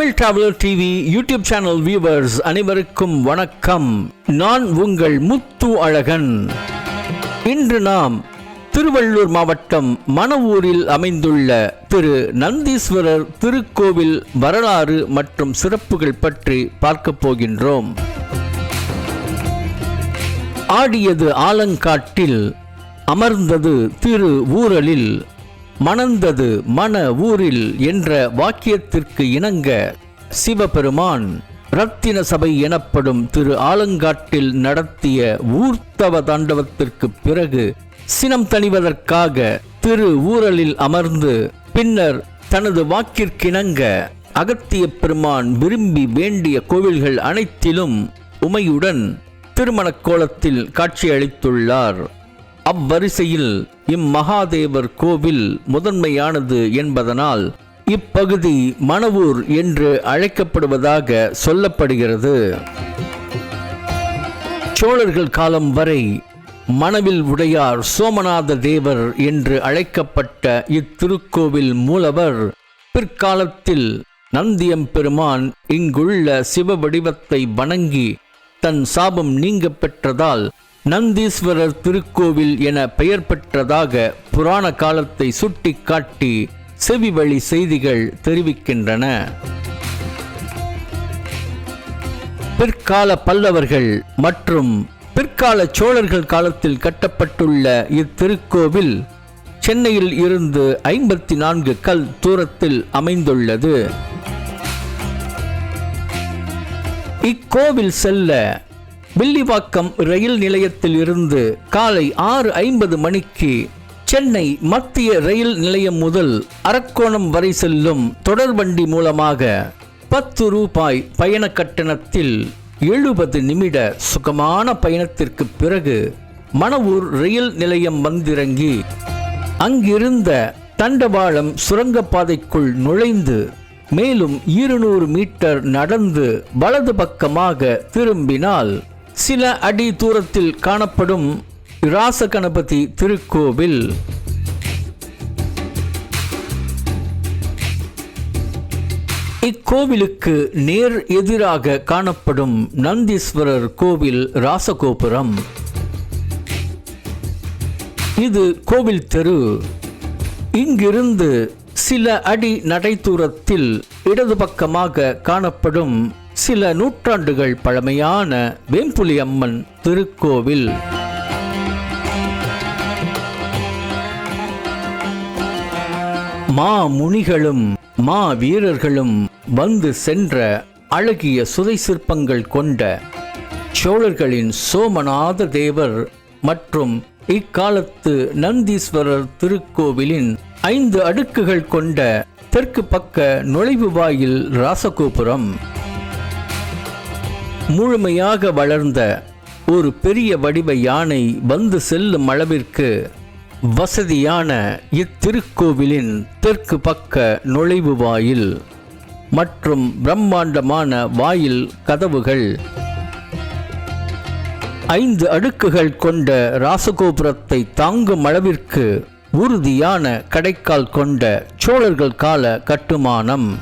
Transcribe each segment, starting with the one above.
Tamil traveller TV YouTube channel viewers அனைவருக்கும் வணக்கம். நான் உங்கள் முத்து அழகன். இன்று நாம் திருவள்ளூர் மாவட்டம் மணவூரில் அமைந்துள்ள திரு நந்தீஸ்வரர் திருக்கோவில் வரலாறு மற்றும் சிறப்புகள் பற்றி பார்க்கப் போகின்றோம். ஆடியது ஆலங்காட்டில் அமர்ந்தது திரு ஊரலில். மணந்தது மன ஊரில் என்ற வாக்கியத்திற்கு இணங்க சிவபெருமான் ரத்தின சபை எனப்படும் திரு ஆலங்காட்டில் நடத்திய ஊர்த்தவ தாண்டவத்திற்கு பிறகு சினம் தணிவதற்காக திரு ஊரலில் அமர்ந்து பின்னர் தனது வாக்கிற்கிணங்க அகத்திய பெருமான் விரும்பி வேண்டிய கோவில்கள் அனைத்திலும் உமையுடன் திருமணக் கோலத்தில் காட்சியளித்துள்ளார். அவ்வரிசையில் இம்மகாதேவர் கோவில் முதன்மையானது என்பதனால் இப்பகுதி மணவூர் என்று அழைக்கப்படுவதாக சொல்லப்படுகிறது. சோழர்கள் காலம் வரை மணவில் உடையார் சோமநாத தேவர் என்று அழைக்கப்பட்ட இத்திருக்கோவில் மூலவர் பிற்காலத்தில் நந்தியம் பெருமான் இங்குள்ள சிவ வடிவத்தை வணங்கி தன் சாபம் நீங்க பெற்றதால் நந்தீஸ்வரர் திருக்கோவில் என பெயர் பெற்றதாக புராண காலத்தை சுட்டிக்காட்டி செவி வழி செய்திகள் தெரிவிக்கின்றன. பிற்கால பல்லவர்கள் மற்றும் பிற்கால சோழர்கள் காலத்தில் கட்டப்பட்டுள்ள இத்திருக்கோவில் சென்னையில் இருந்து ஐம்பத்தி நான்கு கல் தூரத்தில் அமைந்துள்ளது. இக்கோவில் செல்ல வில்லிவாக்கம் ரயில் நிலையத்தில் இருந்து காலை ஆறு ஐம்பது மணிக்கு சென்னை மத்திய ரயில் நிலையம் முதல் அரக்கோணம் வரை செல்லும் தொடர்வண்டி மூலமாக பத்து ரூபாய் பயண கட்டணத்தில் எழுபது நிமிட சுகமான பயணத்திற்கு பிறகு மணவூர் ரயில் நிலையம் வந்திறங்கி அங்கிருந்த தண்டவாளம் சுரங்கப்பாதைக்குள் நுழைந்து மேலும் இருநூறு மீட்டர் நடந்து வலது பக்கமாக திரும்பினால் சில அடி தூரத்தில் காணப்படும் ராசகணபதி திருக்கோவில். இக்கோவிலுக்கு நேர் எதிராக காணப்படும் நந்தீஸ்வரர் கோவில் ராசகோபுரம் இது கோவில் தெரு. இங்கிருந்து சில அடி நடை தூரத்தில் இடது பக்கமாக காணப்படும் சில நூற்றாண்டுகள் பழமையான வேம்புலி அம்மன் திருக்கோவில். மா முனிகளும் மா வீரர்களும் வந்து சென்ற அழகிய சுதை சிற்பங்கள் கொண்ட சோழர்களின் சோமநாத தேவர் மற்றும் இக்காலத்து நந்தீஸ்வரர் திருக்கோவிலின் ஐந்து அடுக்குகள் கொண்ட தெற்கு பக்க நுழைவு வாயில் ராசகோபுரம். முழுமையாக வளர்ந்த ஒரு பெரிய வடிவ யானை வந்து செல்லும் அளவிற்கு வசதியான இத்திருக்கோவிலின் தெற்கு பக்க நுழைவு வாயில் மற்றும் பிரம்மாண்டமான வாயில் கதவுகள். ஐந்து அடுக்குகள் கொண்ட ராசகோபுரத்தை தாங்கும் அளவிற்கு உறுதியான கடைக்கால் கொண்ட சோழர்கள் கால கட்டுமானம்.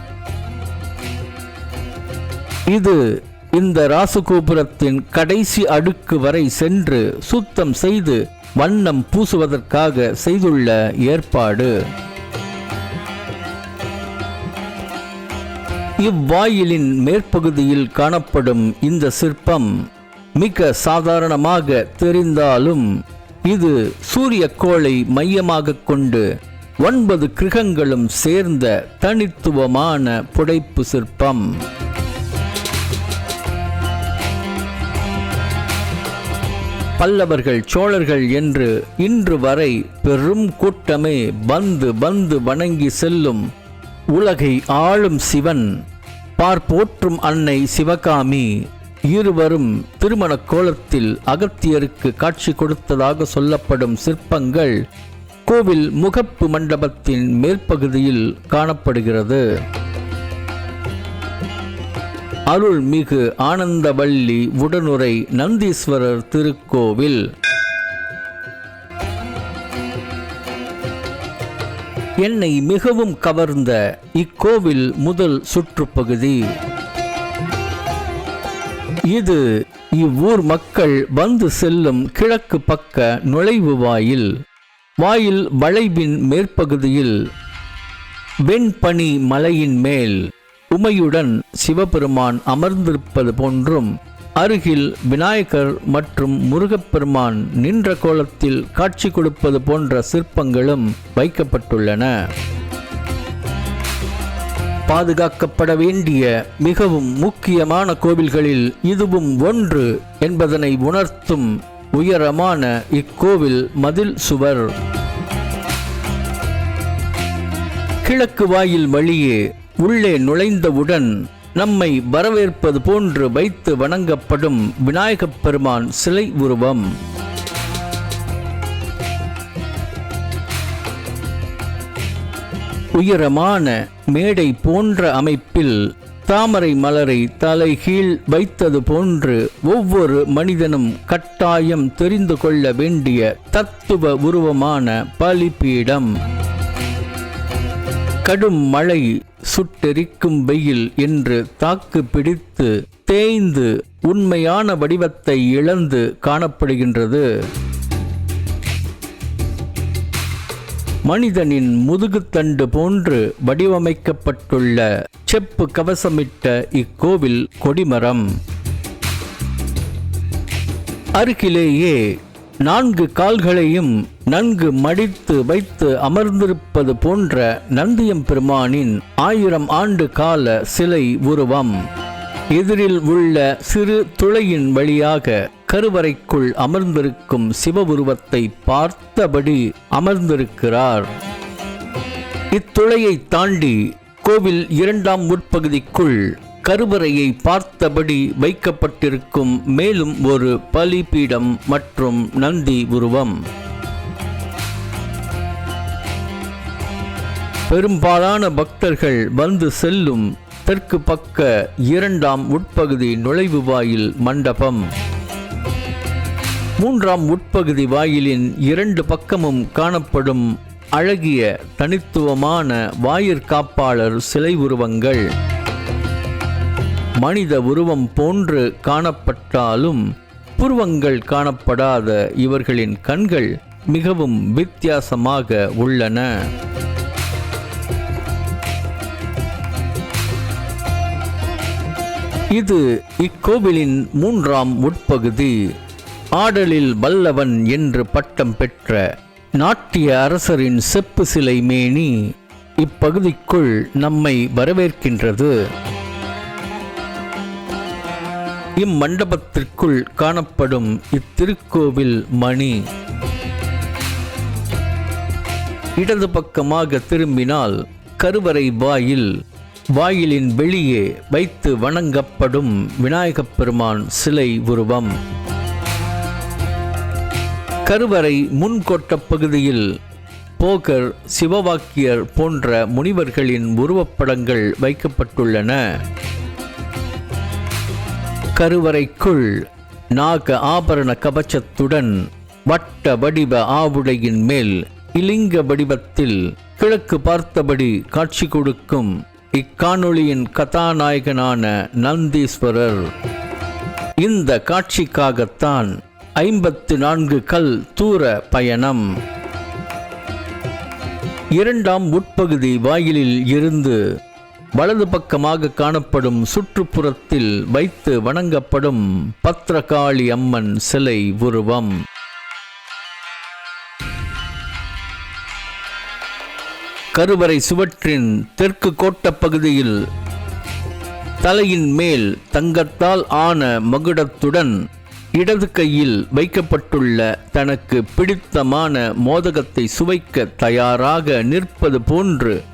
இது இந்த ராசகோபுரத்தின் கடைசி அடுக்கு வரை சென்று சுத்தம் செய்து வண்ணம் பூசுவதற்காக செய்துள்ள ஏற்பாடு. இவ்வாயிலின் மேற்பகுதியில் காணப்படும் இந்த சிற்பம் மிக சாதாரணமாக தெரிந்தாலும் இது சூரிய கோளை மையமாக கொண்டு ஒன்பது கிரகங்களும் சேர்ந்த தனித்துவமான புடைப்பு சிற்பம். பல்லவர்கள் சோழர்கள் என்று இன்று வரை பெரும் கூட்டமே வந்து வந்து வணங்கி செல்லும் உலகை ஆளும் சிவன். பார்ப்போற்றும் அன்னை சிவகாமி இருவரும் திருமண கோலத்தில் அகத்தியருக்கு காட்சி கொடுத்ததாக சொல்லப்படும் சிற்பங்கள் கோவில் முகப்பு மண்டபத்தின் மேற்பகுதியில் காணப்படுகிறது. அருள்மிகு ஆனந்தவள்ளி உடனுரை நந்தீஸ்வரர் திருக்கோவில். என்னை மிகவும் கவர்ந்த இக்கோவில் முதல் சுற்றுப்பகுதி. இது இவ்வூர் மக்கள் வந்து செல்லும் கிழக்கு பக்க நுழைவு வாயில் வாயில் வளைவின் மேற்பகுதியில் வெண்பனி மலையின் மேல். உமையுடன் சிவபெருமான் அமர்ந்திருப்பது போன்றும் அருகில் விநாயகர் மற்றும் முருகப்பெருமான் நின்ற கோலத்தில் காட்சி கொடுப்பது போன்ற சிற்பங்களும் வைக்கப்பட்டுள்ளன. பாதுகாக்கப்பட வேண்டிய மிகவும் முக்கியமான கோவில்களில் இதுவும் ஒன்று என்பதனை உணர்த்தும் உயரமான இக்கோவில் மதில் சுவர். கிழக்கு வாயில் வழியே உள்ளே நுழைந்தவுடன் நம்மை வரவேற்பது போன்று வைத்து வணங்கப்படும் விநாயகப் பெருமான் சிலை உருவம். உயரமான மேடை போன்ற அமைப்பில் தாமரை மலரை தலைகீழ் வைத்தது போன்று ஒவ்வொரு மனிதனும் கட்டாயம் தெரிந்து கொள்ள வேண்டிய தத்துவ உருவமான பலிபீடம். கடும் மழை சுட்டெரிக்கும் வெயில் என்று தாக்கு பிடித்து தேய்ந்து உண்மையான வடிவத்தை இழந்து காணப்படுகின்றது. மனிதனின் முதுகுத்தண்டு போன்று வடிவமைக்கப்பட்டுள்ள செப்பு கவசமிட்ட இக்கோவில் கொடிமரம். அருகிலேயே நான்கு கால்களையும் நன்கு மடித்து வைத்து அமர்ந்திருப்பது போன்ற நந்தியம் பெருமானின் ஆயிரம் ஆண்டு கால சிலை உருவம். எதிரில் உள்ள சிறு துளையின் வழியாக கருவறைக்குள் அமர்ந்திருக்கும் சிவ உருவத்தை பார்த்தபடி அமர்ந்திருக்கிறார். இத்துளையை தாண்டி கோவில் இரண்டாம் உட்பகுதிக்குள் கருவறையை பார்த்தபடி வைக்கப்பட்டிருக்கும் மேலும் ஒரு பலிபீடம் மற்றும் நந்தி உருவம். பெரும்பாலான பக்தர்கள் வந்து செல்லும் தெற்கு பக்க இரண்டாம் உட்பகுதி நுழைவு வாயில் மண்டபம். மூன்றாம் உட்பகுதி வாயிலின் இரண்டு பக்கமும் காணப்படும் அழகிய தனித்துவமான வாயிற்காப்பாளர் சிலை உருவங்கள். மனித உருவம் போன்று காணப்பட்டாலும் புருவங்கள் காணப்படாத இவர்களின் கண்கள் மிகவும் வித்தியாசமாக உள்ளன. இது இக்கோவிலின் மூன்றாம் உட்பகுதி. ஆடலில் வல்லவன் என்று பட்டம் பெற்ற நாட்டிய அரசரின் செப்பு சிலை மேனி இப்பகுதிக்குள் நம்மை வரவேற்கின்றது. இம்மண்டபத்திற்குள் காணப்படும் இத்திருக்கோவில் மணி. இடது பக்கமாக திரும்பினால் கருவறை வாயில் வாயிலின் வெளியே வைத்து வணங்கப்படும் விநாயகப் பெருமான் சிலை உருவம். கருவறை முன்கோட்ட பகுதியில் போகர் சிவவாக்கியர் போன்ற முனிவர்களின் உருவப்படங்கள் வைக்கப்பட்டுள்ளன. கருவறைக்குள் நாக ஆபரண கவச்சத்துடன் வட்ட வடிவ ஆவுடையின் மேல் இலிங்க வடிவத்தில் கிழக்கு பார்த்தபடி காட்சி கொடுக்கும் இக்காணொளியின் கதாநாயகனான நந்தீஸ்வரர். இந்த காட்சிக்காகத்தான் ஐம்பத்து நான்கு கல் தூர பயணம். இரண்டாம் உட்பகுதி வாயிலில் இருந்து வலது பக்கமாக காணப்படும் சுற்றுப்புறத்தில் வைத்து வணங்கப்படும் பத்ரகாளி அம்மன் சிலை உருவம். கருவறை சுவற்றின் தெற்கு கோட்டப் பகுதியில் தலையின் மேல் தங்கத்தால் ஆன மகுடத்துடன் இடது கையில் வைக்கப்பட்டுள்ள தனக்கு பிடித்தமான மோதகத்தை சுவைக்க தயாராக நிற்பது போன்று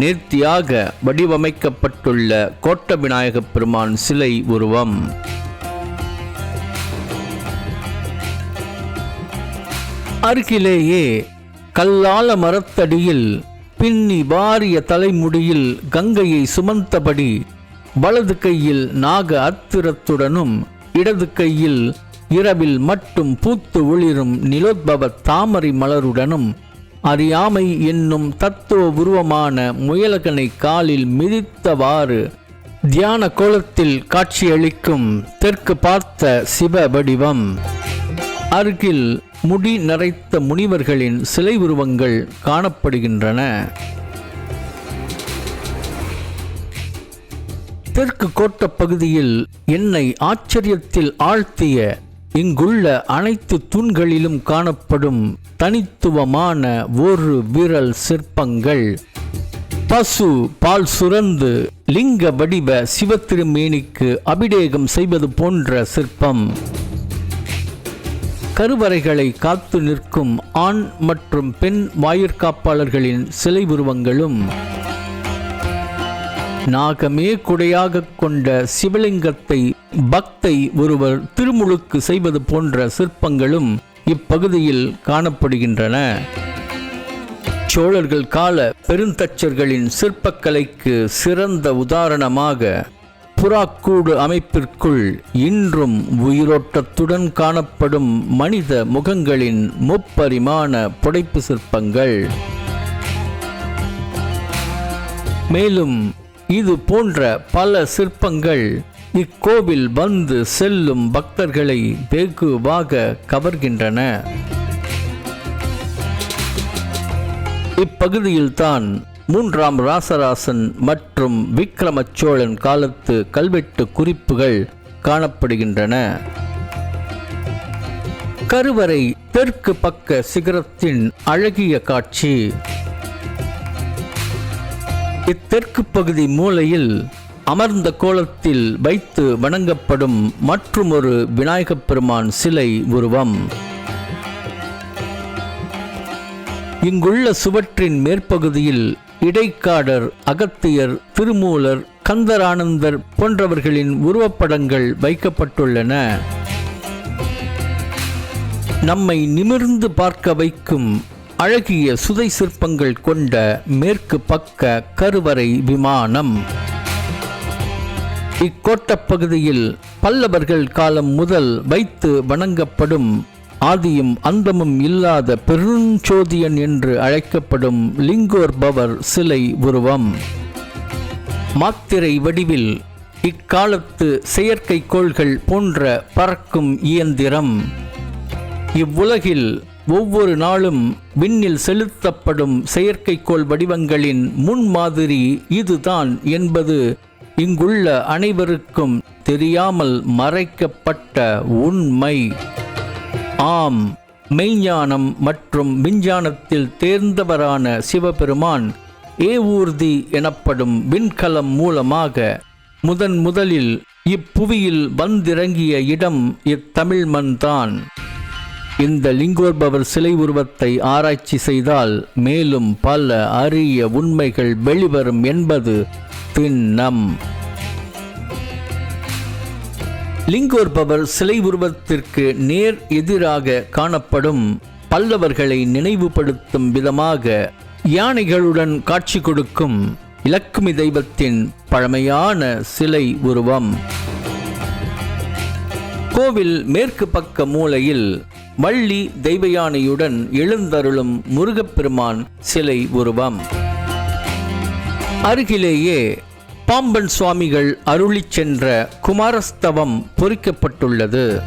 நேர்த்தியாக வடிவமைக்கப்பட்டுள்ள கோட்ட விநாயக பெருமான் சிலை உருவம். அருகிலேயே கல்லால மரத்தடியில் பின்னி வாரிய தலைமுடியில் கங்கையை சுமந்தபடி வலது கையில் நாக அத்திரத்துடனும் இடது கையில் இரவில் மட்டும் பூத்து ஒளிரும் நிலோத்பவ தாமரை மலருடனும் அறியாமை என்னும் தத்துவ உருவமான முயலகனை காலில் மிதித்தவாறு தியான கோலத்தில் காட்சியளிக்கும் தெற்கு பார்த்த சிவ வடிவம். அருகில் முடி நரைத்த முனிவர்களின் சிலை உருவங்கள் காணப்படுகின்றன. தெற்கு கோட்ட பகுதியில் என்னை ஆச்சரியத்தில் ஆழ்த்திய இங்குள்ள அனைத்து தூண்களிலும் காணப்படும் தனித்துவமான ஒரு விரல் சிற்பங்கள். பசு பால் சுரந்து லிங்க வடிவ சிவத்திருமேனிக்கு அபிடேகம் செய்வது போன்ற சிற்பம். கருவறைகளை காத்து நிற்கும் ஆண் மற்றும் பெண் வாயிற்காப்பாளர்களின் சிலை உருவங்களும். நாகமே குடையாக கொண்ட சிவலிங்கத்தை பக்தை ஒருவர் திருமுழுக்கு செய்வது போன்ற சிற்பங்களும் இப்பகுதியில் காணப்படுகின்றன. சோழர்கள் கால பெருந்தச்சர்களின் சிற்பக்கலைக்கு சிறந்த உதாரணமாக புறாக்கூடு அமைப்பிற்குள் இன்றும் உயிரோட்டத்துடன் காணப்படும் மனித முகங்களின் முப்பரிமாண புடைப்பு சிற்பங்கள். மேலும் இது போன்ற பல சிற்பங்கள் இக்கோவில் வந்து செல்லும் பக்தர்களை வெகுவாக கவர்கின்றன. இப்பகுதியில்தான் மூன்றாம் ராசராசன் மற்றும் விக்ரம சோழன் காலத்து கல்வெட்டு குறிப்புகள் காணப்படுகின்றன. கருவறை தெற்கு பக்க சிகரத்தின் அழகிய காட்சி. இத்தெற்கு பகுதி மூலையில் அமர்ந்த கோலத்தில் வைத்து வணங்கப்படும் மற்றுமொரு விநாயகப் பெருமான் சிலை உருவம். இங்குள்ள சுவற்றின் மேற்பகுதியில் இடைக்காடர் அகத்தியர் திருமூலர் கந்தரானந்தர் போன்றவர்களின் உருவப்படங்கள் வைக்கப்பட்டுள்ளன. நம்மை நிமிர்ந்து பார்க்க வைக்கும் அழகிய சுதை சிற்பங்கள் கொண்ட மேற்கு பக்க கருவறை விமானம். இக்கோட்டப் பகுதியில் பல்லவர்கள் காலம் முதல் வைத்து வணங்கப்படும் ஆதியும் அந்தமும் இல்லாத பெருஞ்சோதியன் என்று அழைக்கப்படும் லிங்கோர்பவர் சிலை உருவம். மாத்திரை வடிவில் இக்காலத்து செயற்கைக்கோள்கள் போன்ற பறக்கும் இயந்திரம். இவ்வுலகில் ஒவ்வொரு நாளும் விண்ணில் செலுத்தப்படும் செயற்கைக்கோள் வடிவங்களின் முன்மாதிரி இதுதான் என்பது இங்குள்ள அனைவருக்கும் தெரியாமல் மறைக்கப்பட்ட உண்மை. ஆம் மெய்ஞானம் மற்றும் விஞ்ஞானத்தில் தேர்ந்தவரான சிவபெருமான் ஏவூர்தி எனப்படும் விண்கலம் மூலமாக முதன் முதலில் இப்புவியில் வந்திறங்கிய இடம் இத்தமிழ் மண்தான். இந்த லிங்கோர்பவர் சிலை உருவத்தை ஆராய்ச்சி செய்தால் மேலும் பல அரிய உண்மைகள் வெளிவரும் என்பது பின்னம். லிங்கோர்பவர் சிலை உருவத்திற்கு நேர் எதிராக காணப்படும் பல்லவர்களை நினைவுபடுத்தும் விதமாக யானைகளுடன் காட்சி கொடுக்கும் இலக்குமி தெய்வத்தின் பழமையான சிலை உருவம். கோவில் மேற்கு பக்க மூலையில் வள்ளி தெய்வயானையுடன் எழுந்தருளும் முருகப்பெருமான் சிலை உருவம். அருகிலேயே பாம்பன் சுவாமிகள் அருளிச் சென்ற குமாரஸ்தவம் பொறிக்கப்பட்டுள்ளது.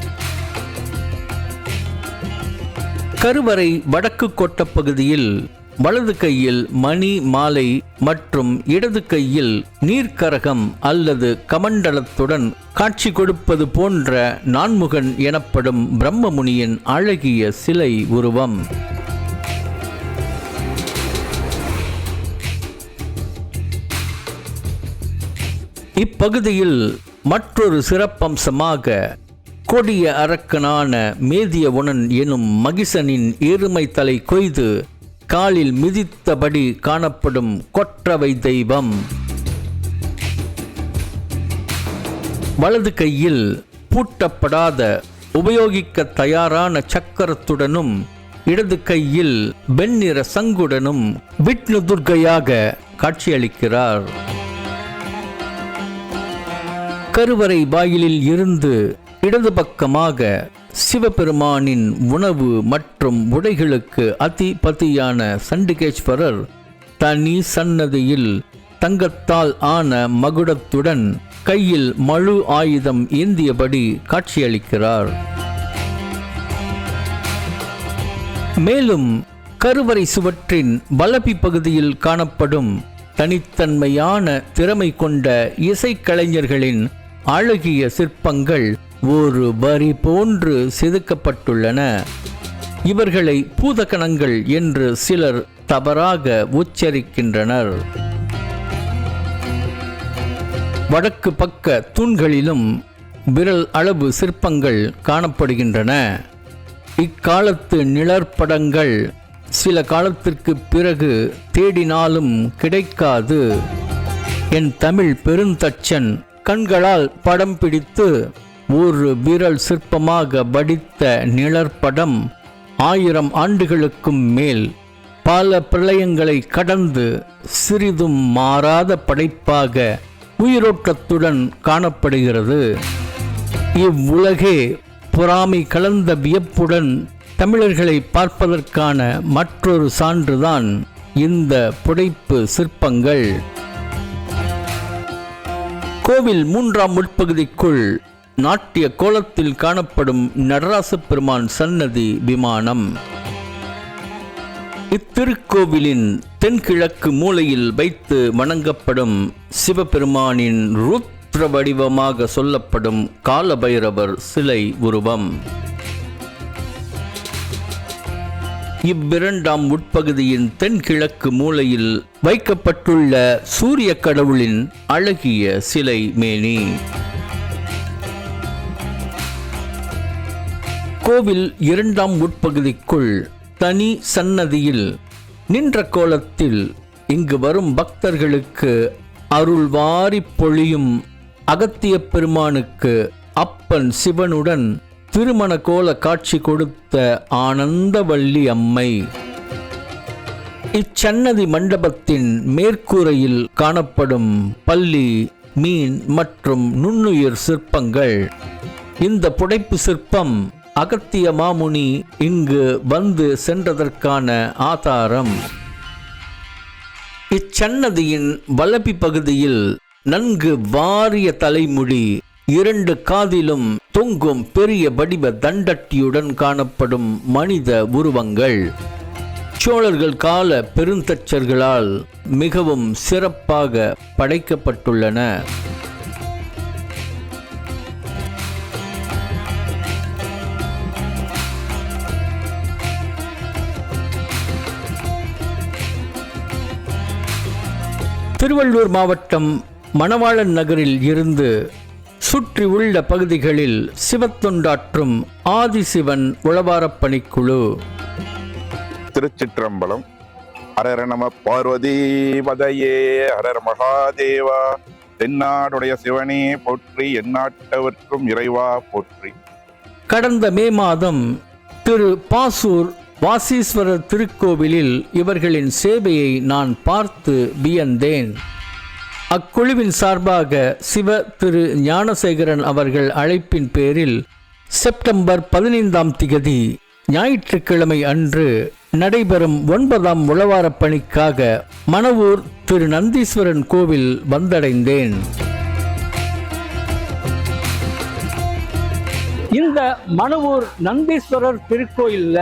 கருவறை வடக்கு கோட்ட பகுதியில் வலது கையில் மணி மாலை மற்றும் இடது கையில் நீர்க்கரகம் அல்லது கமண்டலத்துடன் காட்சி கொடுப்பது போன்ற நான்முகன் எனப்படும் பிரம்மமுனியின் அழகிய சிலை உருவம். இப்பகுதியில் மற்றொரு சிறப்பம்சமாக கொடிய அரக்கனான மேதியவுணன் உணன் எனும் மகிசனின் எருமை தலை கொய்து காலில் மிதித்தபடி காணப்படும் கொற்றவை தெய்வம். வலது கையில் பூட்டப்படாத உபயோகிக்க தயாரான சக்கரத்துடனும் இடது கையில் வெண்ணிற சங்குடனும் விட்ணு துர்க்கையாக காட்சியளிக்கிறார். கருவறை வாயிலில் இருந்து இடது பக்கமாக சிவபெருமானின் உணவு மற்றும் உடைகளுக்கு அதிபதியான சண்டிகேஸ்வரர் தனி சன்னதியில் தங்கத்தால் ஆன மகுடத்துடன் கையில் மழு ஆயுதம் ஏந்தியபடி காட்சியளிக்கிறார். மேலும் கருவறை சுவற்றின் வலப்பி பகுதியில் காணப்படும் தனித்தன்மையான திறமை கொண்ட இசைக்கலைஞர்களின் அழகிய சிற்பங்கள் ஒரு வரி போன்று செதுக்கப்பட்டுள்ளன. இவர்களை பூதகணங்கள் என்று சிலர் தவறாக உச்சரிக்கின்றனர். வடக்கு பக்க தூண்களிலும் விரல் அளவு சிற்பங்கள் காணப்படுகின்றன. இக்காலத்து நிழற்படங்கள் சில காலத்திற்கு பிறகு தேடினாலும் கிடைக்காது. என் தமிழ் பெருந்தச்சன் கண்களால் படம் பிடித்து ஒரு விரல் சிற்பமாக வடித்த நிழற்படம் ஆயிரம் ஆண்டுகளுக்கும் மேல் பல பிரளயங்களை கடந்து சிறிதும் மாறாத படைப்பாக உயிரோட்டத்துடன் காணப்படுகிறது. இவ்வுலகே பொறாமை கலந்த வியப்புடன் தமிழர்களை பார்ப்பதற்கான மற்றொரு சான்றுதான் இந்த புடைப்பு சிற்பங்கள். கோவில் மூன்றாம் உட்பகுதிக்குள் நாட்டிய கோலத்தில் காணப்படும் நடராச பெருமான் சன்னதி விமானம். இத்திருக்கோவிலின் தென்கிழக்கு மூலையில் வைத்து வணங்கப்படும் சிவபெருமானின் ருத்ர வடிவமாக சொல்லப்படும் காலபைரவர் சிலை உருவம். இவ்விரண்டாம் உட்பகுதியின் தென்கிழக்கு மூலையில் வைக்கப்பட்டுள்ள சூரிய கடவுளின் அழகிய சிலை மேனி. கோவில் இரண்டாம் உட்பகுதிக்குள் தனி சன்னதியில் நின்ற கோலத்தில் இங்கு வரும் பக்தர்களுக்கு அருள்வாரி பொழியும் அகத்திய பெருமானுக்கு அப்பன் சிவனுடன் திருமண கோல காட்சி கொடுத்த ஆனந்தவள்ளி அம்மை. இச்சன்னதி மண்டபத்தின் மேற்கூரையில் காணப்படும் பள்ளி மீன் மற்றும் நுண்ணுயிர் சிற்பங்கள். இந்த புடைப்பு சிற்பம் அகத்திய மாமுனி இங்கு வந்து சென்றதற்கான ஆதாரம். இச்சன்னதியின் வலப்பி பகுதியில் நன்கு வாரிய தலைமுடி இரண்டு காதிலும் தொங்கும் பெரிய வடிவ தண்டட்டியுடன் காணப்படும் மனித உருவங்கள். சோழர்கள் கால பெருந்தச்சர்களால் மிகவும் சிறப்பாக படைக்கப்பட்டுள்ளன. திருவள்ளூர் மாவட்டம் மணவாளன் நகரில் இருந்து சுற்றி உள்ள பகுதிகளில் சிவத்தொண்டாற்றும் ஆதிசிவன் உளவாரப் பணிக்குழு. திருச்சிற்றம்பலம். ஹரர நம பார்வதி பதையே ஹரர் மகாதேவா தென்னாடுடைய சிவனே போற்றி எந்நாட்டவர்க்கும் இறைவா போற்றி. கடந்த மே மாதம் திரு பாசூர் வாசீஸ்வரர் திருக்கோவிலில் இவர்களின் சேவையை நான் பார்த்து வியந்தேன். அக்குழுவின் சார்பாக சிவ திரு ஞானசேகரன் அவர்கள் அழைப்பின் பேரில் செப்டம்பர் பதினைந்தாம் திகதி ஞாயிற்றுக்கிழமை அன்று நடைபெறும் ஒன்பதாம் உழவாரப் பணிக்காக மணவூர் திரு நந்தீஸ்வரன் கோவில் வந்தடைந்தேன். இந்த மணவூர் நந்தீஸ்வரர் திருக்கோயில்ல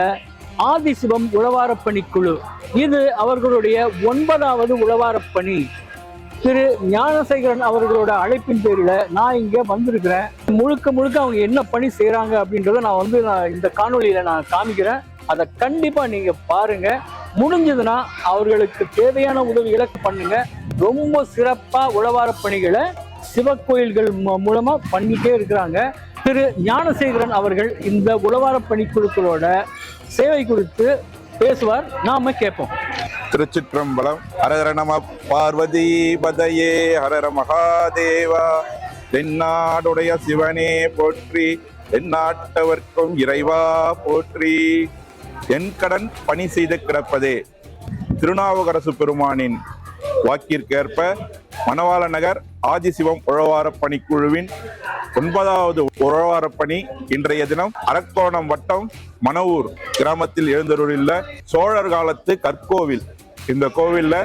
ஆதிசிவம் உழவாரப் பணிக்குழு. இது அவர்களுடைய ஒன்பதாவது உழவாரப் பணி. திரு ஞானசேகரன் அவர்களோட அழைப்பின் பேரில் நான் இங்கே வந்திருக்கிறேன். முழுக்க முழுக்க அவங்க என்ன பணி செய்கிறாங்க அப்படின்றத நான் வந்து நான் இந்த காணொளியில் நான் காமிக்கிறேன். அதை கண்டிப்பாக நீங்கள் பாருங்கள் முடிஞ்சதுன்னா அவர்களுக்கு தேவையான உதவிகளை பண்ணுங்க. ரொம்ப சிறப்பாக உழவார பணிகளை சிவக்கோயில்கள் மூ- பண்ணிட்டே இருக்கிறாங்க. திரு ஞானசேகரன் அவர்கள் இந்த உழவார பணிக்குழுக்களோட சேவை குறித்து பேசுவார் நாம கேட்போம். திருச்சிற்றம்பலம் ஹரஹர நம பார்வதி பதையே ஹரர மகாதேவா. தென்னாடுடைய சிவனே போற்றி தென்னாட்டவர்க்கும் இறைவா போற்றி. என் கடன் பணி செய்து கிடப்பதே திருநாவுக்கரசு பெருமானின் வாக்கிற்கேற்ப மணவாள நகர் ஆதிசிவம் உழவார பணிக்குழுவின் ஒன்பதாவது உழவார பணி இன்றைய தினம் அரக்கோணம் வட்டம் மணவூர் கிராமத்தில் எழுந்தருளியுள்ள சோழர் காலத்து கற்கோவில். இந்த கோவில்ல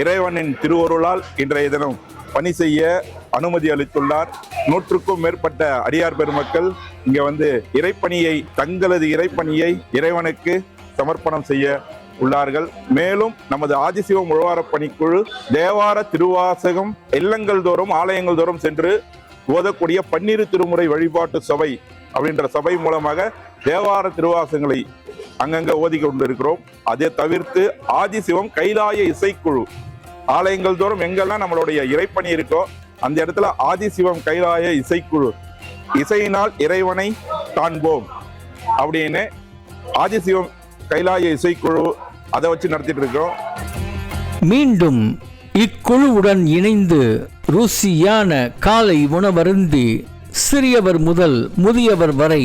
இறைவனின் திருவொருளால் இன்றைய தினம் பணி செய்ய அனுமதி அளித்துள்ளார். நூற்றுக்கும் மேற்பட்ட அடியார் பெருமக்கள் இங்க வந்து இறைப்பணியை தங்களது இறைப்பணியை இறைவனுக்கு சமர்ப்பணம் செய்ய உள்ளார்கள். மேலும் நமது ஆதிசிவம் உழவார பணிக்குழு தேவார திருவாசகம் இல்லங்கள் தோறும் ஆலயங்கள் தோறும் சென்று ஓதக்கூடிய பன்னிரு திருமுறை வழிபாட்டு சபை அப்படின்ற சபை மூலமாக தேவார திருவாசங்களை அங்கங்க ஓதி கொண்டிருக்கிறோம். அதை தவிர்த்து ஆதிசிவம் கைலாய இசைக்குழு ஆலயங்கள் தோறும் எங்கெல்லாம் நம்மளுடைய இறைப்பணி இருக்கோ அந்த இடத்துல ஆதிசிவம் கைலாய இசைக்குழு இசையினால் இறைவனை காண்போம் அப்படின்னு ஆதிசிவம் கைலாய இசைக்குழு அதை வச்சு நடத்திட்டு இருக்கிறோம். மீண்டும் இக்குழுவுடன் இணைந்து ருசியான காலை உணவருந்தி சிறியவர் முதல் முதியவர் வரை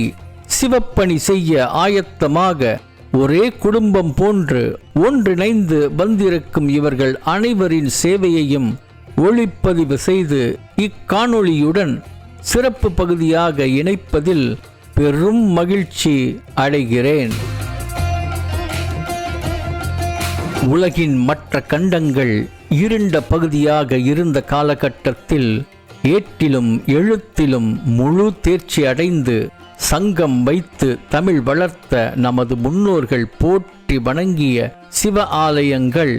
சிவப்பணி செய்ய ஆயத்தமாக ஒரே குடும்பம் போன்று ஒன்றிணைந்து வந்திருக்கும் இவர்கள் அனைவரின் சேவையையும் ஒளிப்பதிவு செய்து இக்காணொளியுடன் சிறப்பு பகுதியாக இணைப்பதில் பெரும் மகிழ்ச்சி அடைகிறேன். உலகின் மற்ற கண்டங்கள் இருண்ட பகுதியாக இருந்த காலகட்டத்தில் ஏட்டிலும் எழுத்திலும் முழு தேர்ச்சி அடைந்து சங்கம் வைத்து தமிழ் வளர்த்த நமது முன்னோர்கள் போற்றி வணங்கிய சிவ ஆலயங்கள்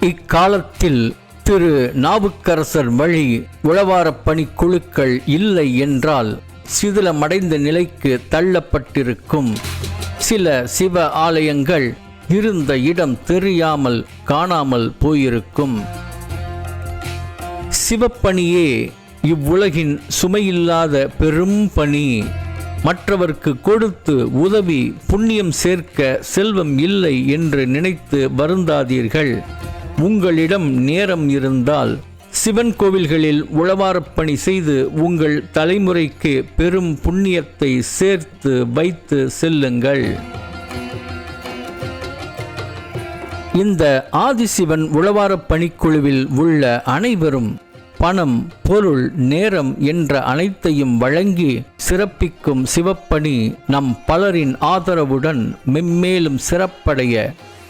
இக்காலத்தில் திரு நாவுக்கரசர் வழி உழவாரப் பணிக் குழுக்கள் இல்லை என்றால் சிதிலமடைந்த நிலைக்கு தள்ளப்பட்டிருக்கும். சில சிவ ஆலயங்கள் இருந்த இடம் தெரியாமல் காணாமல் போயிருக்கும். சிவப்பணியே இவ்வுலகின் சுமையில்லாத பெரும் பணி. மற்றவர்க்கு கொடுத்து உதவி புண்ணியம் சேர்க்க செல்வம் இல்லை என்று நினைத்து வருந்தாதீர்கள். உங்களிடம் நேரம் இருந்தால் சிவன் கோவில்களில் உழவாரப்பணி செய்து உங்கள் தலைமுறைக்கு பெரும் புண்ணியத்தை சேர்த்து வைத்து செல்லுங்கள். இந்த ஆதிசிவன் உழவாரப் பணிக்குழுவில் உள்ள அனைவரும் பணம் பொருள் நேரம் என்ற அனைத்தையும் வழங்கி சிறப்பிக்கும் சிவப்பணி நம் பலரின் ஆதரவுடன் மெம்மேலும் சிறப்படைய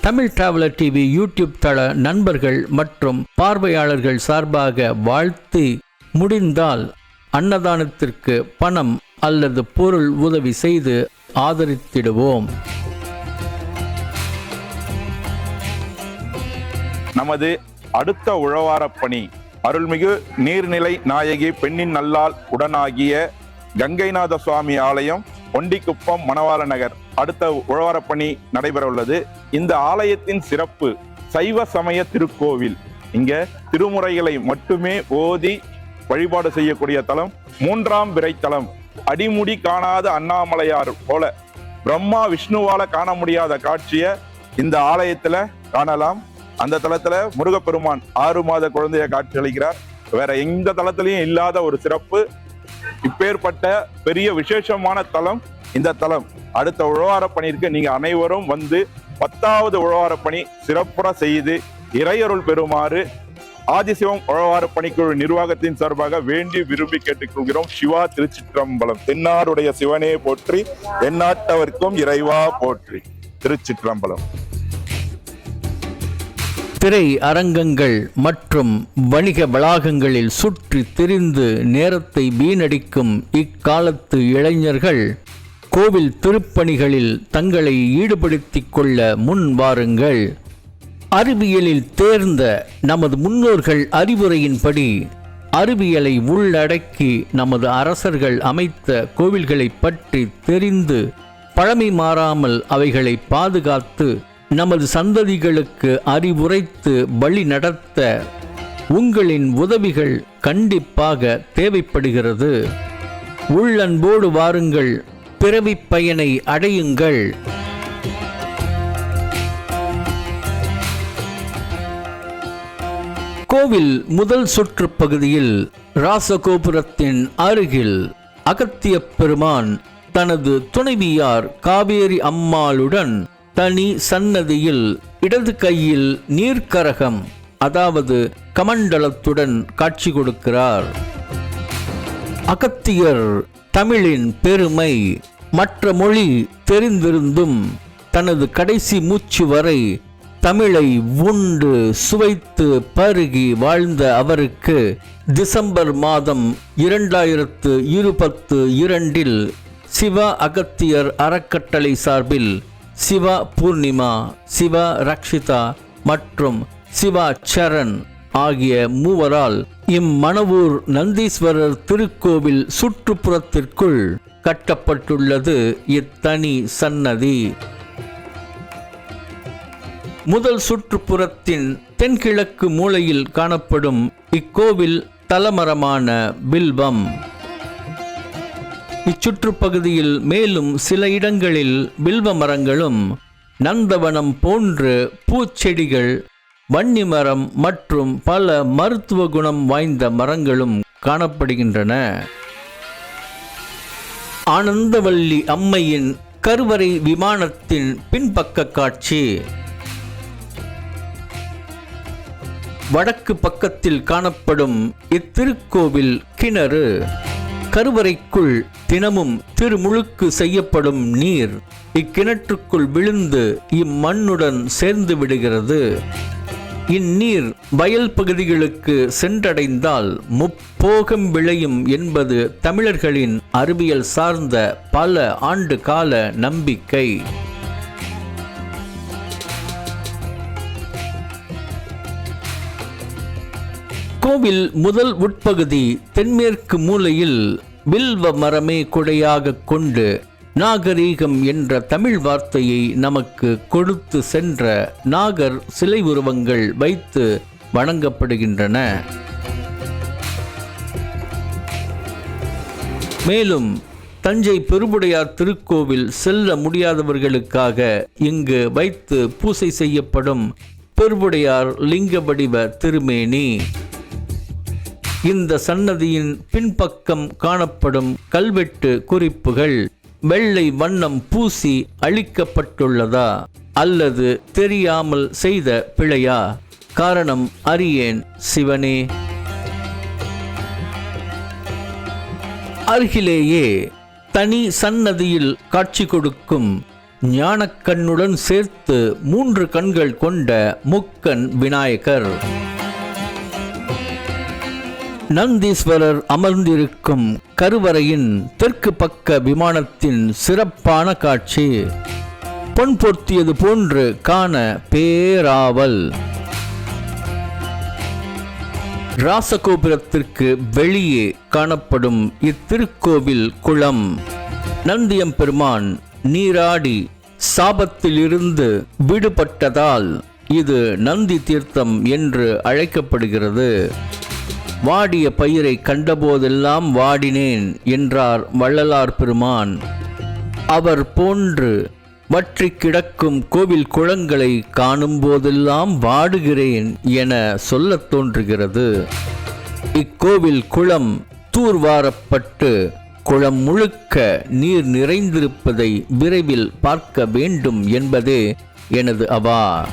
தமிழ் டிராவலர் டிவி யூடியூப் தள நண்பர்கள் மற்றும் பார்வையாளர்கள் சார்பாக வாழ்த்து முடிந்தால் அன்னதானத்திற்கு பணம் அல்லது பொருள் உதவி செய்து ஆதரித்திடுவோம். நமது அடுத்த உழவாரப் பணி. அருள்மிகு நீர்நிலை நாயகி பெண்ணின் நல்லால் உடனாகிய கங்கைநாத சுவாமி ஆலயம் ஒண்டிக்குப்பம் மணவாள நகர். அடுத்த உழவாரப் பணி நடைபெற உள்ளது இந்த ஆலயத்தின் சிறப்பு சைவ சமய திருக்கோவில். இங்க திருமுறைகளை மட்டுமே ஓதி வழிபாடு செய்யக்கூடிய தலம் மூன்றாம் பிறை தலம். அடிமுடி காணாத அண்ணாமலையார் போல பிரம்மா விஷ்ணுவால காண முடியாத காட்சியை இந்த ஆலயத்துல காணலாம். அந்த தளத்துல முருகப்பெருமான் ஆறு மாத குழந்தைய காட்சி அளிக்கிறார் வேற எந்த தளத்திலையும் இல்லாத ஒரு சிறப்பு. இப்பேற்பட்ட பெரிய விசேஷமான தலம் இந்த தலம். அடுத்த உழவார பணிக்கு நீங்க அனைவரும் வந்து பத்தாவது உழவார பணி சிறப்புற செய்து இறையருள் பெறுமாறு ஆதிசிவம் உழவார பணிக்குழு நிர்வாகத்தின் சார்பாக வேண்டி விரும்பி கேட்டுக்கொள்கிறோம். சிவா திருச்சிற்றம்பலம். தென்னாருடைய சிவனே போற்றி எந்நாட்டவர்க்கும் இறைவா போற்றி. திருச்சிற்றம்பலம். திரை அரங்கங்கள் மற்றும் வணிக வளாகங்களில் சுற்றி திரிந்து நேரத்தை வீணடிக்கும் இக்காலத்து இளைஞர்கள் கோவில் திருப்பணிகளில் தங்களை ஈடுபடுத்திக் கொள்ள முன் வாருங்கள். அறிவியலில் தேர்ந்த நமது முன்னோர்கள் அறிவுரையின்படி அறிவியலை உள்ளடக்கி நமது அரசர்கள் அமைத்த கோவில்களை பற்றி தெரிந்து பழமை மாறாமல் அவைகளை பாதுகாத்து நமது சந்ததிகளுக்கு அறிவுரைத்து வழி நடத்த உங்களின் உதவிகள் கண்டிப்பாக தேவைப்படுகிறது. உள்ளன்போடு வாருங்கள் பிறவி பயனை அடையுங்கள். கோவில் முதல் சுற்று பகுதியில் ராசகோபுரத்தின் அருகில் அகத்திய பெருமான் தனது துணைவியார் காவேரி அம்மாளுடன் தனி சன்னதியில் இடது கையில் நீர்க்கரகம் அதாவது கமண்டலத்துடன் காட்சி கொடுக்கிறார். அகத்தியர் தமிழின் பெருமை மற்ற மொழி தெரிந்திருந்தும் தனது கடைசி மூச்சு வரை தமிழை உண்டு சுவைத்து பருகி வாழ்ந்த அவருக்கு டிசம்பர் மாதம் இரண்டாயிரத்து இருபத்து இரண்டில் சிவ அகத்தியர் அறக்கட்டளை சார்பில் சிவா பூர்ணிமா சிவா ரக்ஷிதா மற்றும் சிவா சரண் ஆகிய மூவரால் இம்மணவூர் நந்தீஸ்வரர் திருக்கோவில் சுற்றுப்புறத்திற்குள் கட்டப்பட்டுள்ளது இத்தனி சன்னதி. முதல் சுற்றுப்புறத்தின் தென்கிழக்கு மூலையில் காணப்படும் இக்கோவில் தலமரமான பில்வம். இச்சுற்றுப்பகுதியில் மேலும் சில இடங்களில் வில்வ மரங்களும் நந்தவனம் போன்று பூச்செடிகள் வன்னி மரம் மற்றும் பல மருத்துவ குணம் வாய்ந்த மரங்களும் காணப்படுகின்றன. ஆனந்தவல்லி அம்மையின் கருவறை விமானத்தின் பின்பக்க காட்சி. வடக்கு பக்கத்தில் காணப்படும் இத்திருக்கோவில் கிணறு. கருவறைக்குள் தினமும் திருமுழுக்கு செய்யப்படும் நீர் இக்கிணற்றுக்குள் விழுந்து இம்மண்ணுடன் சேர்ந்து விடுகிறது. இந்நீர் வயல் பகுதிகளுக்கு சென்றடைந்தால் முப்போகம் விளையும் என்பது தமிழர்களின் அறிவியல் சார்ந்த பல ஆண்டு கால நம்பிக்கை. கோவில் முதல் உட்பகுதி தென்மேற்கு மூலையில் வில்வ மரமே கொடையாக கொண்டு நாகரீகம் என்ற தமிழ் வார்த்தையை நமக்கு கொடுத்து சென்ற நாகர் சிலை உருவங்கள் வைத்து வணங்கப்படுகின்றன. மேலும் தஞ்சை பெருவுடையார் திருக்கோவில் செல்ல முடியாதவர்களுக்காக இங்கு வைத்து பூசை செய்யப்படும் பெருவுடையார் லிங்க வடிவ திருமேனி. இந்த சன்னதியின் பின்பக்கம் காணப்படும் கல்வெட்டு குறிப்புகள் வெள்ளை வண்ணம் பூசி அழிக்கப்பட்டுள்ளதா அல்லது தெரியாமல் செய்த பிழையா? காரணம் அறியேன் சிவனே. அருகிலேயே தனி சன்னதியில் காட்சி கொடுக்கும் ஞானக்கண்ணுடன் சேர்த்து மூன்று கண்கள் கொண்ட முக்கன் விநாயகர். நந்தீஸ்வரர் அமர்ந்திருக்கும் கருவறையின் தெற்கு பக்க விமானத்தின் சிறப்பான காட்சி. பொன் பொருத்தியது போன்று காண பேராவல். ராசகோபுரத்திற்கு வெளியே காணப்படும் இத்திருக்கோவில் குளம். நந்தியம்பெருமான் நீராடி சாபத்திலிருந்து விடுபட்டதால் இது நந்தி தீர்த்தம் என்று அழைக்கப்படுகிறது. வாடிய பயிரை கண்டபோதெல்லாம் வாடினேன் என்றார் வள்ளலார் பெருமான். அவர் போன்று வற்றி கிடக்கும் கோவில் குளங்களை காணும் போதெல்லாம் வாடுகிறேன் என சொல்லத் தோன்றுகிறது. இக்கோவில் குளம் தூர்வாரப்பட்டு குளம் முழுக்க நீர் நிறைந்திருப்பதை விரைவில் பார்க்க வேண்டும் என்பதே எனது அவா.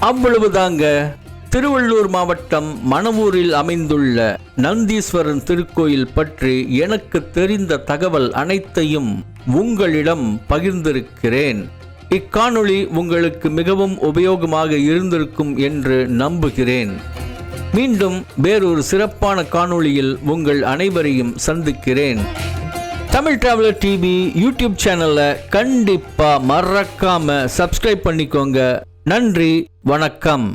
அவ்வளவுதாங்க. திருவள்ளூர் மாவட்டம் மணவூரில் அமைந்துள்ள நந்தீஸ்வரன் திருக்கோயில் பற்றி எனக்கு தெரிந்த தகவல் அனைத்தையும் உங்களிடம் பகிர்ந்திருக்கிறேன். இக்காணொளி உங்களுக்கு மிகவும் உபயோகமாக இருந்திருக்கும் என்று நம்புகிறேன். மீண்டும் வேறொரு சிறப்பான காணொளியில் உங்கள் அனைவரையும் சந்திக்கிறேன். தமிழ் டிராவலர் டிவி யூடியூப் சேனலை கண்டிப்பாக மறக்காமல் சப்ஸ்கிரைப் பண்ணிக்கோங்க. நன்றி வணக்கம்.